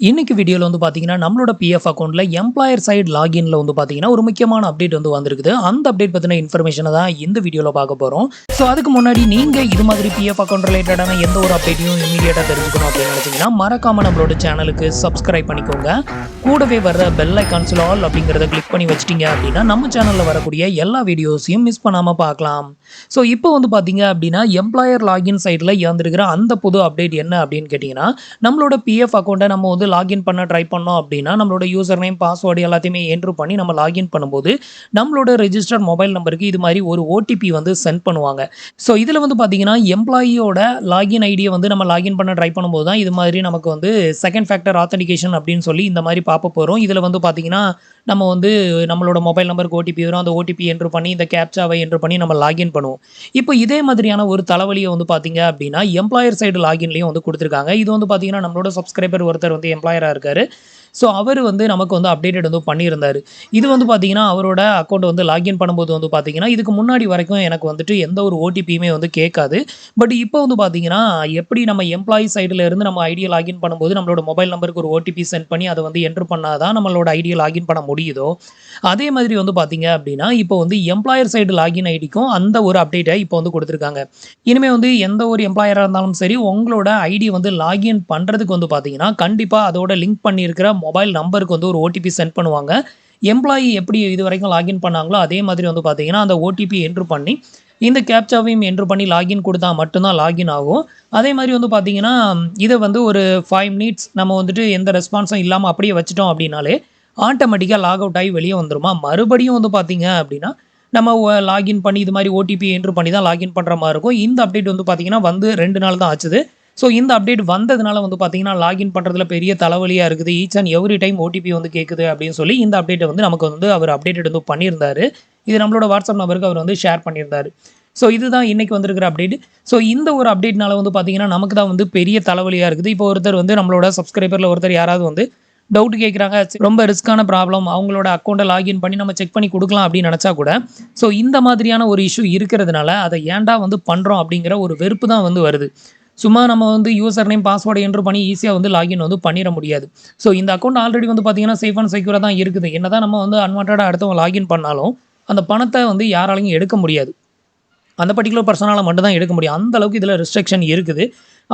இன்னைக்கு வீடியோவில் வந்து பார்த்தீங்கன்னா நம்மளோட பிஎஃப் அக்கௌண்ட்டில் எம்ப்ளாயர் சைடு லாகின்ல வந்து பார்த்தீங்கன்னா ஒரு முக்கியமான அப்டேட் வந்து வந்திருக்குது. அந்த அப்டேட் பற்றின இன்ஃபர்மேஷனை தான் இந்த வீடியோவில் பார்க்க போகிறோம் ஸோ அதுக்கு முன்னாடி நீங்கள் இது மாதிரி பிஎஃப் அக்கௌண்ட் ரிலேட்டடான எந்த ஒரு அப்டேட்டையும் இமீடியட்டாக தெரிஞ்சுக்கணும் அப்படின்னு நினச்சிங்கன்னா மறக்காம நம்மளோட சேனலுக்கு சப்ஸ்கிரைப் பண்ணிக்கோங்க. கூடவே வர பெல் ஐக்கான்ஸில் ஆல் அப்படிங்கிறத கிளிக் பண்ணி வச்சிட்டீங்க அப்படின்னா நம்ம சேனலில் வரக்கூடிய எல்லா வீடியோஸையும் மிஸ் பண்ணாமல் பார்க்கலாம். ஸோ இப்போ வந்து பார்த்தீங்க அப்படின்னா எம்ப்ளாயர் லாகின் சைட்டில் இறந்துருக்கிற அந்த புது அப்டேட் என்ன அப்படின்னு கேட்டிங்கன்னா நம்மளோட பிஎஃப் அக்கௌண்ட்டை நம்ம வந்து லாகின் பண்ண ட்ரை பண்ணோம் அப்படின்னா நம்மளோட யூசர் நேம் பாஸ்வேர்டு எல்லாத்தையுமே என்ட்ரு பண்ணி நம்ம லாகின் பண்ணும்போது நம்மளோட ரெஜிஸ்டர்ட் மொபைல் நம்பருக்கு இது மாதிரி ஒரு ஓடிபி வந்து சென்ட் பண்ணுவாங்க. ஸோ இதில் வந்து பார்த்தீங்கன்னா எம்ப்ளாயியோட லாகின் ஐடியை வந்து நம்ம லாகின் பண்ண ட்ரை பண்ணும்போது தான் இது மாதிரி நமக்கு வந்து செகண்ட் ஃபேக்டர் ஆத்தன்டிகேஷன் அப்படின்னு சொல்லி இந்த மாதிரி பார்க்க போகிறோம் இதில் வந்து பார்த்தீங்கன்னா நம்ம வந்து நம்மளோட மொபைல் நம்பருக்கு ஓடிபி வரும். அந்த ஓடிபி என்ட்ரு பண்ணி இந்த கேப்சாவை என்ட்ரு பண்ணி நம்ம லாகின் பண்ணுவோம். இப்போ இதே மாதிரியான ஒரு தலைவலியை வந்து பார்த்தீங்க அப்படின்னா எம்ப்ளாயர் சைடு லாகின்லேயும் வந்து கொடுத்துருக்காங்க. இது வந்து பார்த்தீங்கன்னா நம்மளோட சப்ஸ்கிரைபர் ஒருத்தர் வந்து எம்ப்ளாயராக இருக்கார். ஸோ அவர் வந்து நமக்கு வந்து அப்டேட்டட் வந்து பண்ணியிருந்தார். இது வந்து பார்த்தீங்கன்னா அவரோட அக்கௌண்ட் வந்து லாகின் பண்ணும்போது வந்து பார்த்தீங்கன்னா இதுக்கு முன்னாடி வரைக்கும் எனக்கு வந்துட்டு எந்த ஒரு ஓடிபியுமே வந்து கேட்காது. பட் இப்போ வந்து பார்த்தீங்கன்னா எப்படி நம்ம எம்ப்ளாயி சைடில் இருந்து நம்ம ஐடியா லாகின் பண்ணும்போது நம்மளோட மொபைல் நம்பருக்கு ஒரு ஓடிபி சென்ட் பண்ணி அதை வந்து என்ட்ரு பண்ணாதான் நம்மளோட ஐடியா லாகின் பண்ண முடியும். முடியுதோ? அதே மாதிரி வந்து பார்த்தீங்க அப்படின்னா இப்போ வந்து எம்ப்ளாயர் சைடு லாகின் ஐடிக்கும் அந்த ஒரு அப்டேட்டை இப்போ வந்து கொடுத்துருக்காங்க. இனிமேல் வந்து எந்த ஒரு எம்ப்ளாயராக இருந்தாலும் சரி உங்களோட ஐடி வந்து லாகின் பண்ணுறதுக்கு வந்து பார்த்தீங்கன்னா கண்டிப்பாக அதோட லிங்க் பண்ணியிருக்கிற மொபைல் நம்பருக்கு வந்து ஒரு ஓடிபி சென்ட் பண்ணுவாங்க. எம்ப்ளாயி எப்படி இது வரைக்கும் லாகின் பண்ணாங்களோ அதே மாதிரி வந்து பார்த்தீங்கன்னா அந்த ஓடிபி என்ட்ரு பண்ணி இந்த கேப்சாவையும் என்ட்ரு பண்ணி லாகின் கொடுத்தா மட்டும்தான் லாகின் ஆகும். அதே மாதிரி வந்து பார்த்தீங்கன்னா இதை வந்து ஒரு ஃபைவ் மினிட்ஸ் நம்ம வந்துட்டு எந்த ரெஸ்பான்ஸும் இல்லாமல் அப்படியே வச்சிட்டோம் அப்படின்னாலே ஆட்டோமேட்டிக்காக லாக் அவுட் ஆகி வெளியே வந்துருமா? மறுபடியும் வந்து பார்த்தீங்க அப்படின்னா நம்ம லாகின் பண்ணி இது மாதிரி ஓடிபி என்ட்ரு பண்ணி தான் லாகின் பண்ணுற மாதிரி இருக்கும். இந்த அப்டேட் வந்து பார்த்தீங்கன்னா வந்து ரெண்டு நாள் தான் ஆச்சுது. ஸோ இந்த அப்டேட் வந்ததுனால வந்து பார்த்தீங்கன்னா லாகின் பண்ணுறதுல பெரிய தலைவலியாக இருக்குது. Each and every time OTP வந்து கேட்குது அப்படின்னு சொல்லி இந்த அப்டேட்டை வந்து நமக்கு வந்து அவர் அப்டேட் வந்து பண்ணியிருந்தாரு. இது நம்மளோட வாட்ஸ்அப் நம்பருக்கு அவர் வந்து ஷேர் பண்ணியிருந்தாரு. ஸோ இதுதான் இன்றைக்கி வந்திருக்கிற அப்டேட் ஸோ இந்த ஒரு அப்டேட்னால வந்து பார்த்தீங்கன்னா நமக்கு தான் வந்து பெரிய தலைவலியாக இருக்குது. இப்போ ஒருத்தர் வந்து நம்மளோட சப்ஸ்கிரைபரில் ஒருத்தர் யாராவது வந்து டவுட் கேட்குறாங்க ரொம்ப ரிஸ்க்கான ப்ராப்ளம் அவங்களோட அக்கௌண்ட்டை லாகின் பண்ணி நம்ம செக் பண்ணி கொடுக்கலாம் அப்படின்னு நினச்சா கூட ஸோ இந்த மாதிரியான ஒரு இஷ்யூ இருக்கிறதுனால அதை ஏன்டா வந்து பண்ணுறோம் அப்படிங்கிற ஒரு வெறுப்பு தான் வந்து வருது. சும்மா நம்ம வந்து யூசர் நேம் பாஸ்வேர்டு என்ட்ரு பண்ணி ஈஸியாக வந்து லாகின் வந்து பண்ணிட முடியாது. ஸோ இந்த அக்கௌண்ட் ஆல்ரெடி வந்து பார்த்தீங்கன்னா சேஃப் அண்ட் செக்யூராக தான் இருக்குது. என்ன தான் நம்ம வந்து அன்வான்டாக அடுத்தவங்க லாகின் பண்ணாலும் அந்த பணத்தை வந்து யாராலையும் எடுக்க முடியாது. அந்த பர்டிகுலர் பர்சனால் மட்டும் தான் எடுக்க முடியும். அந்த அளவுக்கு இதில் ரெஸ்ட்ரிக்ஷன் இருக்குது.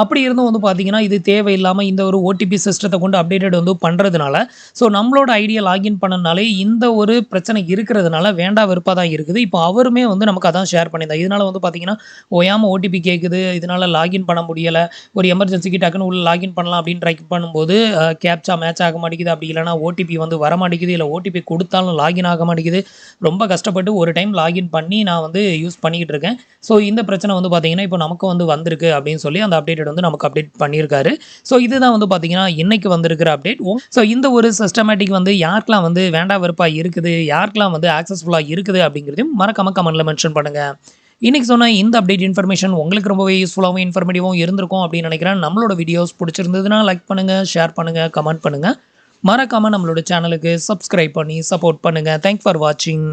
அப்படி இருந்தும் வந்து பார்த்தீங்கன்னா இது தேவையில்லாமல் இந்த ஒரு ஓடிபி சிஸ்டத்தை கொண்டு அப்டேட்டட் வந்து பண்ணுறதுனால ஸோ நம்மளோட ஐடியா லாகின் பண்ணனாலே இந்த ஒரு பிரச்சனை இருக்கிறதுனால வேண்டா வெறுப்பாக தான் இருக்குது. இப்போ அவருமே வந்து நமக்கு அதான் ஷேர் பண்ணியிருந்தார். இதனால் வந்து பார்த்தீங்கன்னா ஓயாமல் ஓடிபி கேட்குது இதனால் லாகின் பண்ண முடியலை ஒரு எமர்ஜென்சிக்கு டக்குன்னு உள்ள லாகின் பண்ணலாம் அப்படின்னு ட்ரை பண்ணும்போது கேப்சா மேட்ச் ஆக மாட்டேங்குது. அப்படி இல்லைனா ஓடிபி வந்து வர மாட்டேங்குது இல்லை ஓடிபி கொடுத்தாலும் லாகின் ஆக மாட்டேங்குது. ரொம்ப கஷ்டப்பட்டு ஒரு டைம் லாகின் பண்ணி நான் வந்து யூஸ் பண்ணிக்கிட்டு இருக்கேன். ஸோ இந்த பிரச்சனை வந்து பார்த்தீங்கன்னா இப்போ நமக்கு வந்து வந்திருக்கு அப்படின்னு சொல்லி அந்த அப்டேட் வந்து நமக்கு அப்டேட் பண்ணியிருக்காரு. ஸோ இதுதான் வந்து பார்த்தீங்கன்னா இன்னைக்கு வந்திருக்கிற அப்டேட் ஸோ இந்த ஒரு சிஸ்டமேட்டிக் வந்து யாருக்கெல்லாம் வந்து வேண்டா வெறுப்பாக இருக்குது யாருக்கெல்லாம் வந்து ஆக்சஸ்ஃபுல்லாக இருக்குது அப்படிங்கிறதையும் மறக்காம கமெண்ட்டில் மென்ஷன் பண்ணுங்கள் இன்னைக்கு சொன்ன இந்த அப்டேட் இன்ஃபர்மேஷன் உங்களுக்கு ரொம்பவே யூஸ்ஃபுல்லாகவும் இன்ஃபர்மேட்டிவாகவும் இருந்திருக்கும் அப்படின்னு நினைக்கிறேன். நம்மளோட வீடியோஸ் பிடிச்சிருந்ததுன்னா லைக் பண்ணுங்கள் ஷேர் பண்ணுங்கள் கமெண்ட் பண்ணுங்கள் மறக்காமல் நம்மளோட சேனலுக்கு சப்ஸ்கிரைப் பண்ணி சப்போர்ட் பண்ணுங்கள் தேங்க் ஃபார் வாட்சிங்